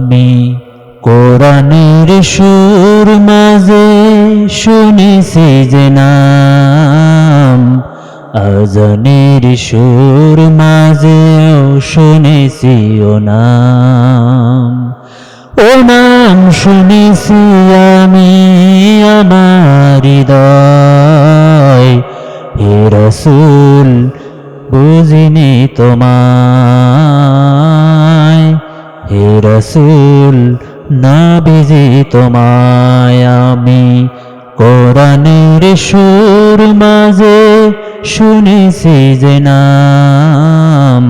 আমি কোরআনের সুর মাঝে শুনেছি যে নাম। আজানের সুর মাঝেও শুনেছি ও নাম। ও নাম শুনেছি আমি আমার হৃদয়। হে রসুল, বুঝিনি তোমায় হে রসুল না বিজি তোমায় আমি কোরআনের সুর মাঝে শুনেছি যে নাম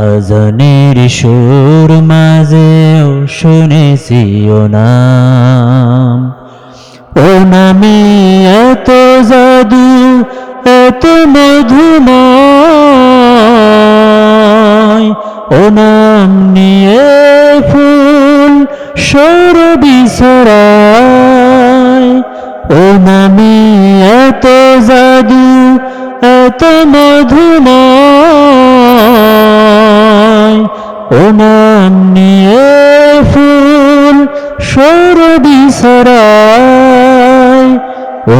আজনের সুর মাঝেও শুনেছি ও নাম। ও নামে এত জাদু, এত মধুময় ও নাম নিয়ে ফুল সৌরবি সরায়। ও এত জাদু, এত মধুময় ও নাম নিয়ে ফুল সৌরবি সরায়। ও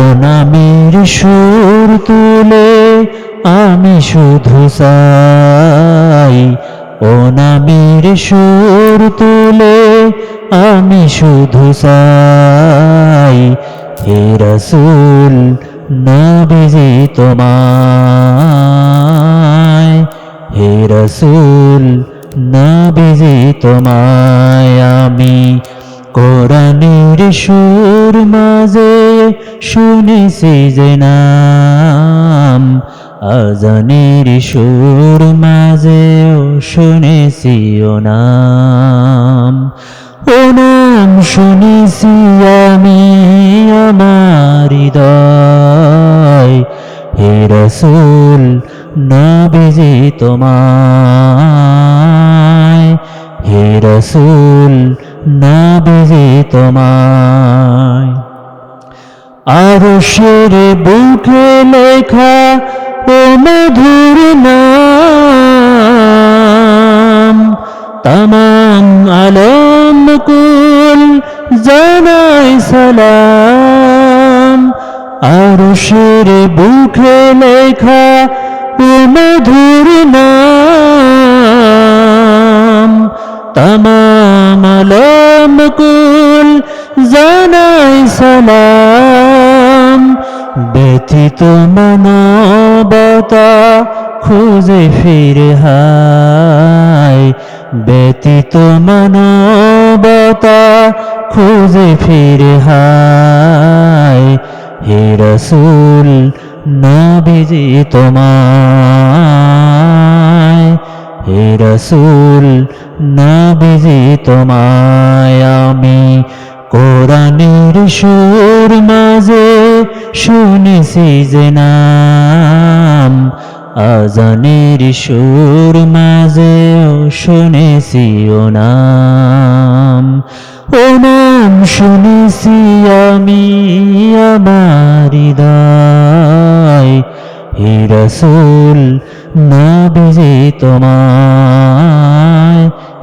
সুর তুলে আমি শুধু চাই। ও নামের সুর তুলে আমি শুধু চাই, হে রসুল, নবীজি তোমায়, হে রসুল, নবীজি তোমায়, আমি কোরআনের সুর মাঝে শুনেছি যে নাম আজানের সুর মাঝেও শুনেছি ও নাম। ও নাম শুনেছি আমি আমার হৃদয়। হে রসুল, নবীজি তোমায়। হে রসুল, নবীজি তোমায়। আর শের বুকে লেখা ও মধুর নাম। তমাম আলম কুল জানাই সালাম। আর শের বুকে লেখা মধুর নাম। তমাম আলম কুল জানাই সালাম। ব্যথিত মানবতা খুঁজে ফিরে হায়। ব্যথিত মানবতা খুঁজে ফিরে হায়। হে রসুল, নবীজি তোমায়। হে রসুল, নবীজি তোমায় আমি কোরআনের সুর মাঝে শুনেছি যে নাম, আজানের সুর মাঝেও শুনেছি ও নাম। ও নাম শুনেছি আমি আমার হৃদয়, হে রসুল, নবীজি তোমায়